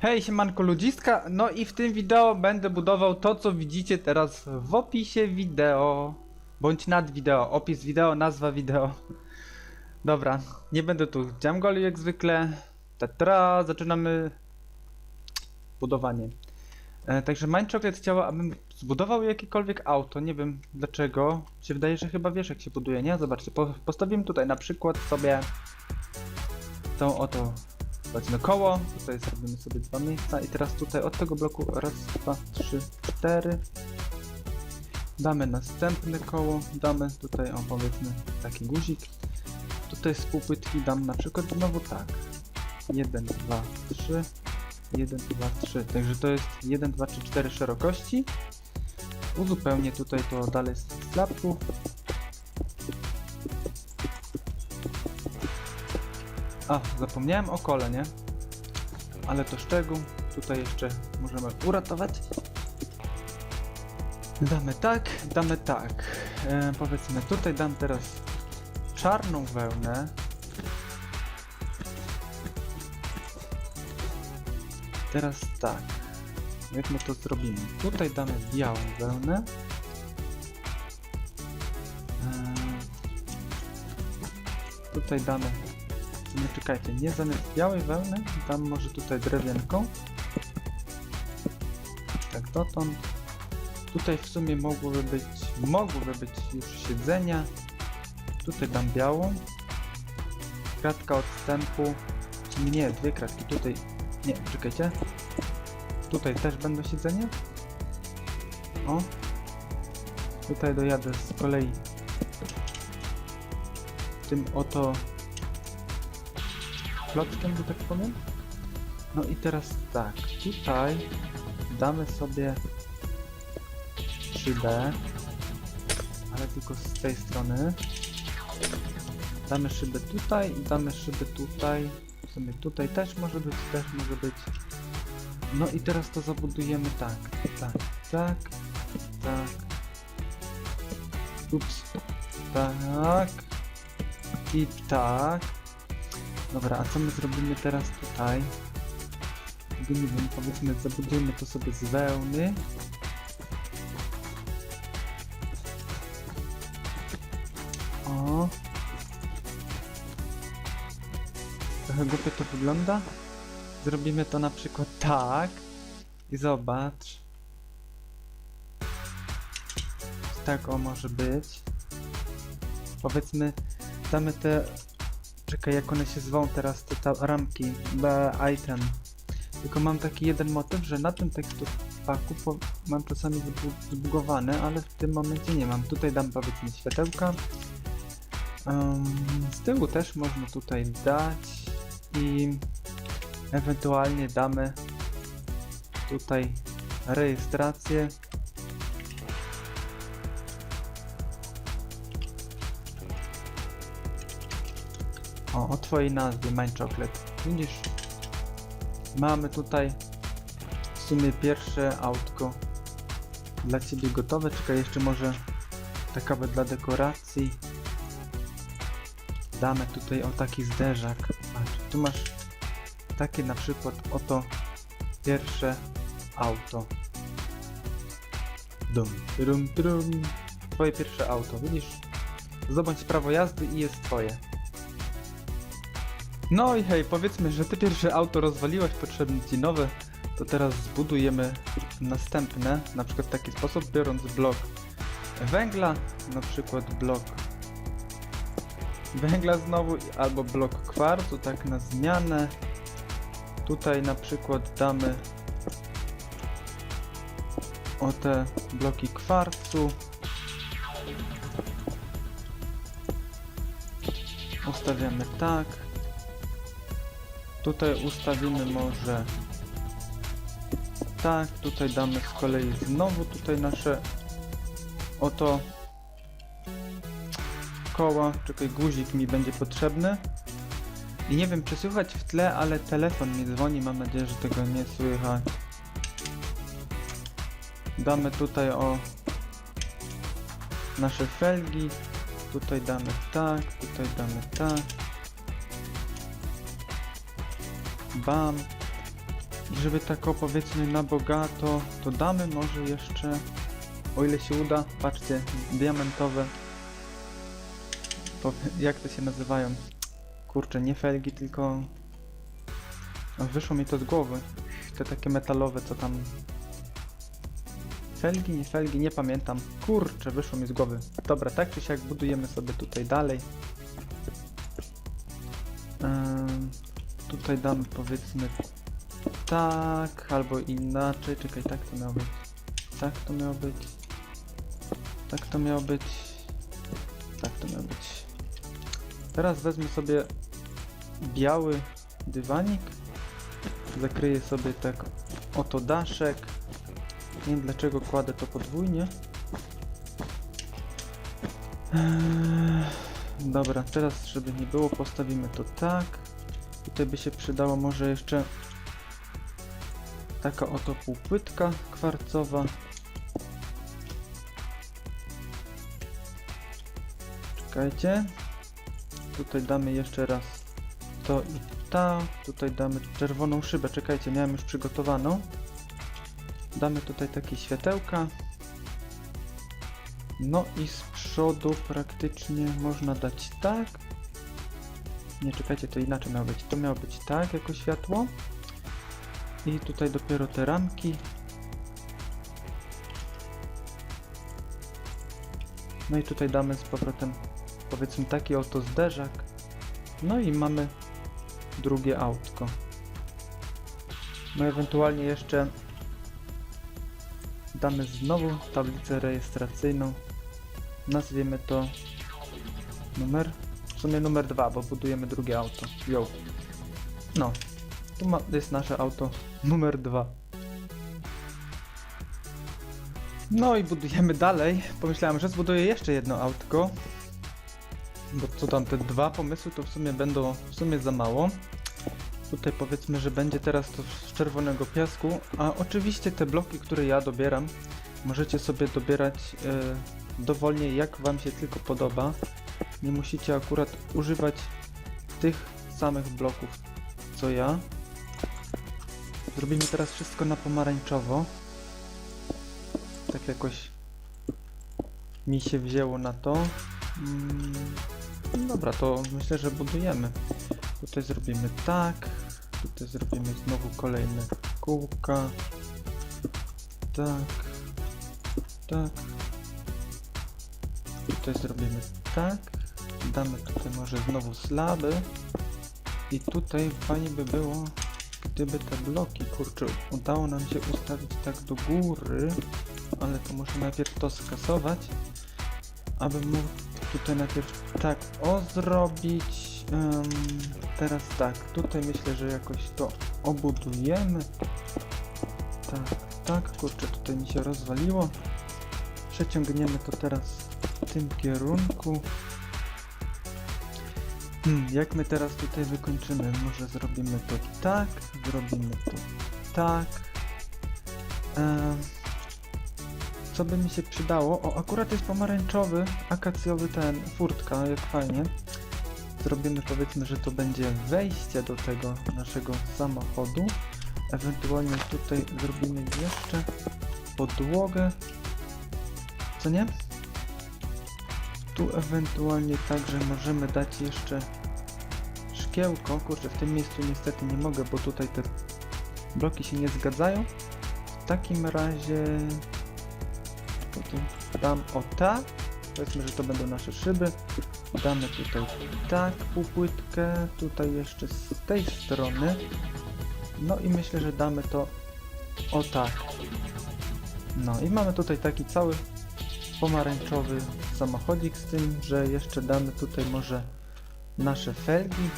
Hej, siemanko ludziska, no i w tym wideo będę budował to, co widzicie teraz w opisie wideo. Bądź nad wideo, opis wideo, nazwa wideo. Dobra, nie będę tu jamgolił jak zwykle. Tatra, zaczynamy budowanie. E, także Mindchocolate chciała, abym zbudował jakiekolwiek auto, nie wiem dlaczego. Się wydaje, że chyba wiesz jak się buduje, nie? Zobaczcie, po, postawimy tutaj na przykład sobie tą oto Powiedzmy koło, tutaj zrobimy sobie dwa miejsca i teraz tutaj od tego bloku raz, dwa, trzy, cztery. Damy następne koło, damy tutaj o powiedzmy taki guzik. Tutaj z półpytki dam na przykład znowu tak. 1, 2, 3, 1, 2, 3. Także to jest 1, 2, 3, 4 szerokości. Uzupełnię tutaj to dalej z slapków. A, zapomniałem o kole, nie? Ale to szczegół. Tutaj jeszcze możemy uratować. Damy tak, damy tak. E, powiedzmy, tutaj dam teraz czarną wełnę. Teraz tak. Jak my to zrobimy? Tutaj damy białą wełnę. E, tutaj damy nie czekajcie, nie zamiast białej wełny, dam może tutaj drewienką. Tak dotąd. Tutaj w sumie mogłyby być, mogłyby być już siedzenia. Tutaj dam białą. Kratka odstępu. Nie, dwie kratki. Tutaj, nie, czekajcie. Tutaj też będą siedzenia. O. Tutaj dojadę z kolei tym oto klockiem, że tak powiem. No i teraz tak, tutaj damy sobie 3D, ale tylko z tej strony. Damy szybę tutaj i damy szybę tutaj. W sumie tutaj też może być, też może być. No i teraz to zabudujemy tak, tak, tak, tak. Ups, tak i tak. Dobra, a co my zrobimy teraz tutaj? Nie wiem, powiedzmy zabudujmy to sobie z wełny. O. Trochę głupio to wygląda. Zrobimy to na przykład tak. I zobacz. Tak o może być. Powiedzmy, damy te Czekaj, jak one się zwą teraz, te ta ramki, item. Tylko mam taki jeden motyw, że na tym teksturpaku po, mam czasami zbu- zbugowane, ale w tym momencie nie mam. Tutaj dam powiedzmy światełka. Um, z tyłu też można tutaj dać i ewentualnie damy tutaj rejestrację. O, o twojej nazwie Mind Chocolate. Widzisz? Mamy tutaj w sumie pierwsze autko dla ciebie gotowe. Czekaj, jeszcze może taka dla dekoracji. Damy tutaj o taki zderzak. Patrz, tu masz takie na przykład oto pierwsze auto. Dum, dum, dum. Twoje pierwsze auto, widzisz? Zdobądź prawo jazdy i jest twoje. No i hej, powiedzmy, że ty pierwsze auto rozwaliłeś, potrzebne ci nowe, to teraz zbudujemy następne, na przykład w taki sposób, biorąc blok węgla, na przykład blok węgla znowu, albo blok kwarcu, tak na zmianę. Tutaj na przykład damy o te bloki kwarcu. Ustawiamy tak. Tutaj ustawimy może tak, tutaj damy z kolei znowu tutaj nasze oto koła, czekaj guzik mi będzie potrzebny. I nie wiem czy słychać w tle, ale telefon mi dzwoni, mam nadzieję, że tego nie słychać. Damy tutaj o nasze felgi. Tutaj damy tak, tutaj damy tak Bam. Żeby tak powiedzmy na bogato, to damy może jeszcze, o ile się uda, patrzcie, diamentowe, po, jak to się nazywają? Kurczę, nie felgi, tylko... Wyszło mi to z głowy. Te takie metalowe, co tam... Felgi, nie felgi, nie pamiętam. Kurczę, wyszło mi z głowy. Dobra, tak czy siak budujemy sobie tutaj dalej. Tutaj damy powiedzmy tak, albo inaczej. Czekaj, tak to miało być. Tak to miało być. Tak to miało być. Tak to miało być. Teraz wezmę sobie biały dywanik. Zakryję sobie tak oto daszek. Nie wiem dlaczego kładę to podwójnie. Eee, Dobra, teraz żeby nie było postawimy to tak. Tutaj by się przydało może jeszcze taka oto półpłytka kwarcowa. Czekajcie. Tutaj damy jeszcze raz to i ta. Tutaj damy czerwoną szybę. Czekajcie, miałem już przygotowaną. Damy tutaj takie światełka. No i z przodu praktycznie można dać tak. Nie, czekajcie, to inaczej miało być. To miało być tak jako światło. I tutaj dopiero te ramki. No i tutaj damy z powrotem powiedzmy taki oto zderzak. No i mamy drugie autko. No ewentualnie jeszcze damy znowu tablicę rejestracyjną. Nazwiemy to numer, w sumie numer 2, bo budujemy drugie auto. Yo. No, tu ma, jest nasze auto numer 2. No i budujemy dalej. Pomyślałem, że zbuduję jeszcze jedno autko. Bo co tam, te dwa pomysły to w sumie będą w sumie za mało. Tutaj powiedzmy, że będzie teraz to z czerwonego piasku, a oczywiście te bloki, które ja dobieram, możecie sobie dobierać e, dowolnie jak wam się tylko podoba. Nie musicie akurat używać tych samych bloków co ja. Zrobimy teraz wszystko na pomarańczowo. Tak jakoś mi się wzięło na to. Mm, dobra, to myślę, że budujemy. Tutaj zrobimy tak. Tutaj zrobimy znowu kolejne kółka. Tak. Tak. Tutaj zrobimy tak. Damy tutaj może znowu slaby. I tutaj fajnie by było, gdyby te bloki, kurczę, udało nam się ustawić tak do góry, ale to muszę najpierw to skasować, aby mógł tutaj najpierw tak o zrobić. Em, teraz tak, tutaj myślę, że jakoś to obudujemy. Tak, tak, kurczę, tutaj mi się rozwaliło. Przeciągniemy to teraz w tym kierunku. Hmm, jak my teraz tutaj wykończymy? Może zrobimy to tak, zrobimy to tak. Co by mi się przydało? O, akurat jest pomarańczowy, akacjowy ten, furtka, jak fajnie. Zrobimy powiedzmy, że to będzie wejście do tego naszego samochodu. Ewentualnie tutaj zrobimy jeszcze podłogę. Co nie? Tu ewentualnie także możemy dać jeszcze szkiełko. Kurczę, w tym miejscu niestety nie mogę, bo tutaj te bloki się nie zgadzają. W takim razie dam o tak. Powiedzmy, że to będą nasze szyby. Damy tutaj tak półpłytkę, tutaj jeszcze z tej strony. No i myślę, że damy to o tak. No i mamy tutaj taki cały pomarańczowy samochodzik z tym, że jeszcze damy tutaj może nasze felgi.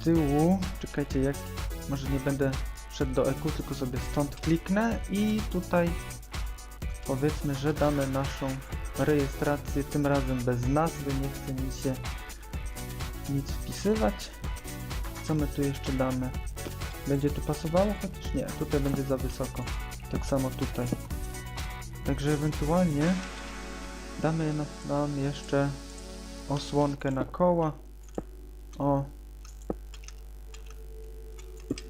Z tyłu, czekajcie jak, może nie będę szedł do EQ, tylko sobie stąd kliknę i tutaj powiedzmy, że damy naszą rejestrację, tym razem bez nazwy, nie chce mi się nic wpisywać. Co my tu jeszcze damy? Będzie tu pasowało? Chociaż nie, tutaj będzie za wysoko. Tak samo tutaj. Także ewentualnie damy na- nam jeszcze osłonkę na koła. O.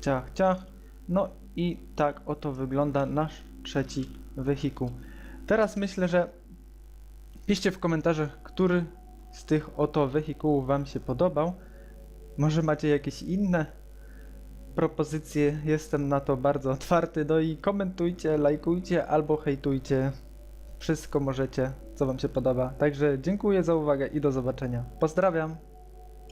Ciach, ciach. No i tak oto wygląda nasz trzeci wehikuł. Teraz myślę, że piszcie w komentarzach, który z tych oto wehikułów Wam się podobał. Może macie jakieś inne propozycje. Jestem na to bardzo otwarty. No i komentujcie, lajkujcie albo hejtujcie. Wszystko możecie, co Wam się podoba. Także dziękuję za uwagę i do zobaczenia. Pozdrawiam.